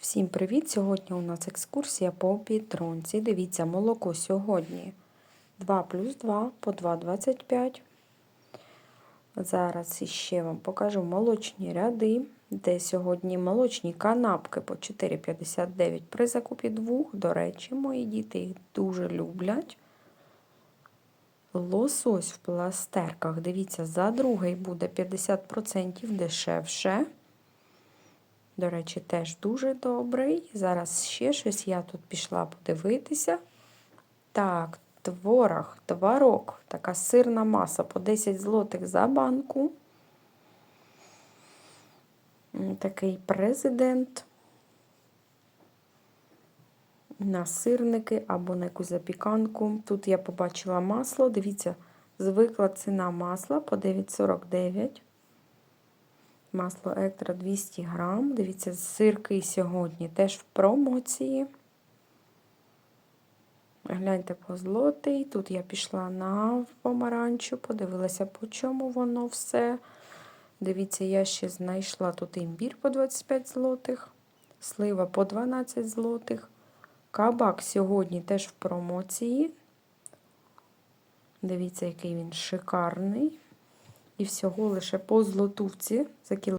Всім привіт! Сьогодні у нас екскурсія по Пітронці. Дивіться, молоко сьогодні 2 плюс 2 по 2,25. Зараз іще вам покажу молочні ряди, де сьогодні молочні канапки по 4,59 при закупі двох. До речі, мої діти їх дуже люблять. Лосось в пластерках, дивіться, за другий буде 50% дешевше. До речі, теж дуже добрий. Зараз ще щось я тут пішла подивитися. Так, творог, творог, така сирна маса по 10 злотих за банку. Такий президент. На сирники або на якусь запіканку. Тут я побачила масло. Дивіться, звикла ціна масла по 9,49. Масло Ектра 200 грам. Дивіться, сирки сьогодні теж в промоції. Гляньте по злотий. Тут я пішла на помаранчу, подивилася, по чому воно все. Дивіться, я ще знайшла тут імбір по 25 злотих, слива по 12 злотих. Кабак сьогодні теж в промоції. Дивіться, який він шикарний. І всього лише по злотувці за кіло.